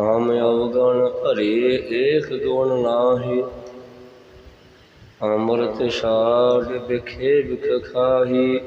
ਹਮ ਅਵਗਣ ਭਰੇ ਏਕ ਗੁਣ ਨਾਹੀ, ਅੰਮ੍ਰਿਤ ਛਾੜ ਵਿਖੇ ਬਿਖ ਖਾਹੀ।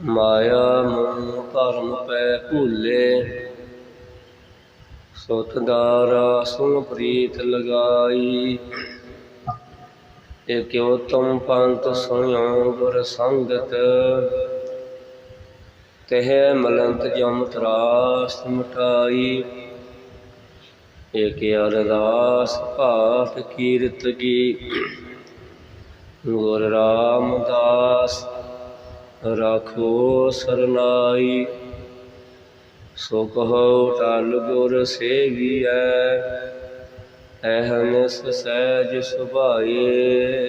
ਮਾਇਆ ਮੋਹ ਭਰਮ ਪੈ ਭੂਲੇ, ਸੁਤ ਦਾਰਾ ਸੁਨ ਪ੍ਰੀਤ ਲਗਾਈ। ਏ ਕਿਉ ਤੁਮ ਪੰਤ ਸੁਣਿਓ ਗੁਰ ਸੰਗਤ? ਤਹਿ ਮਲੰਤ ਜਮ ਤਰਾਸ ਮਠਾਈ ਏਕ ਅਰਦਾਸ ਭਾਤ ਕੀਰਤ ਕੀ। ਗੁਰ ਰਾਮਦਾਸ ਰਾਖੋ ਸਰਨਾਈ। ਸੋ ਕਹੋ ਟਲ ਗੁਰ ਸੇਵੀਐ, ਅਹਨਸ ਸਹਿਜ ਸੁਭਾਏ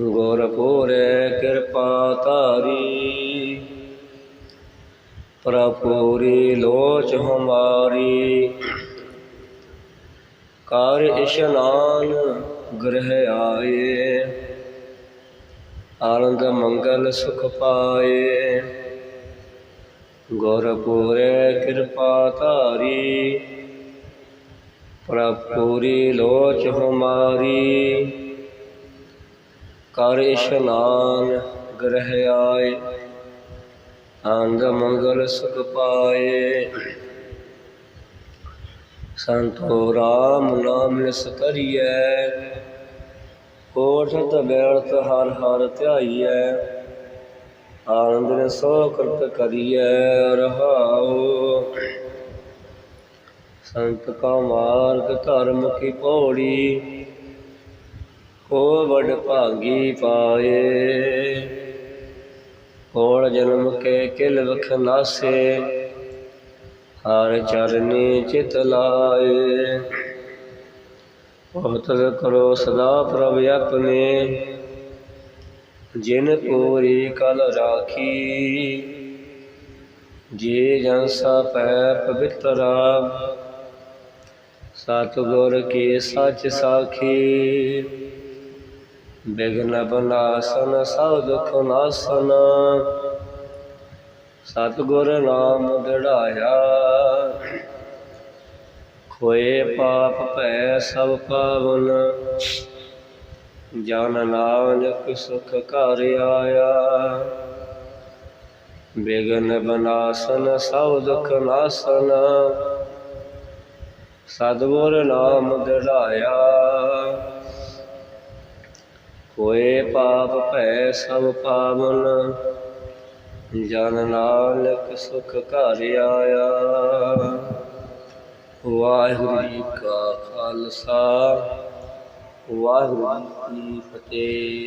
ਗੁਰਪੁਰੇ ਕਿਰਪਾ ਧਾਰੀ। ਪ੍ਰਪੂਰੀ ਲੋਚ ਹਮਾਰੀ। ਕਰ ਇਸ਼ਨਾਨ ਗ੍ਰਹਿ ਆਏ। ਆਨੰਦ ਮੰਗਲ ਸੁਖ ਪਾਏ। ਗੁਰਪੁਰੇ ਕਿਰਪਾ ਧਾਰੀ। ਪ੍ਰਪੂਰੀ ਲੋਚ ਹਮਾਰੀ। ਕਰ ਇਸ਼ਨਾਨ ਗ੍ਰਹਿ ਆਏ, ਆਨੰਦ ਮੰਗਲ ਸੁਖ ਪਾਏ। ਸੰਤੋ ਰਾਮ ਨਾਮ ਨਿਸ ਕਰੀਐ ਕੋਠਤ ਬੈਠ ਹਰ ਹਰ ਧਿਆਈਐ, ਆਨੰਦ ਨੇ ਸੋ ਕਿਰਤ ਕਰੀਐ, ਰਹਾਉ। ਸੰਤ ਕਾ ਮਾਰਗ ਧਰਮ ਕੀ ਪੌੜੀ ਕੋ ਵਡ ਭਾਗੀ ਪਾਏ। ਕੋਲ ਜਨਮ ਕੇ ਕਿਲ ਵਖ ਹਰ ਚਰਨੀ ਚਿਤ ਲਾਏ। ਬਹੁਤ ਕਰੋ ਸਦਾ ਪ੍ਰਭ ਆਪਣੇ, ਜਿਨ ਪੂਰੀ ਕਲ ਰਾਖੀ। ਜੇ ਜਨ ਸਾ ਪੈ ਪਵਿੱਤਰਾ, ਸਤਿਗੁਰ ਕੀ ਸੱਚ ਸਾਖੀ। ਬਿਗਨ ਬਨਾਸਨ, ਸਭ ਦੁਖ ਨਾਸਨ। ਸਤਿਗੁਰ ਨਾਮ ਦੜਾਇਆ ਖੋਏ ਪਾਪ ਭੈ ਸਭ ਪਾਵਨ। ਜਨ ਨਾਨਕ ਸੁਖ ਘਰ ਆਇਆ। ਬਿਗਨ ਬਨਾਸਨ, ਸਭ ਦੁਖ ਨਾਸਨ। ਸਤਿਗੁਰ ਨਾਮ ਦੜਾਇਆ ਕੋਏ ਪਾਪ ਭੈ ਸਭ ਪਾਵਨ, ਜਨ ਨਾਨਕ ਸੁਖ ਘਰ ਆਇਆ। ਵਾਹਿਗੁਰੂ ਜੀ ਕਾ ਖਾਲਸਾ, ਵਾਹਿਗੁਰੂ ਜੀ ਕੀ ਫਤਿਹ।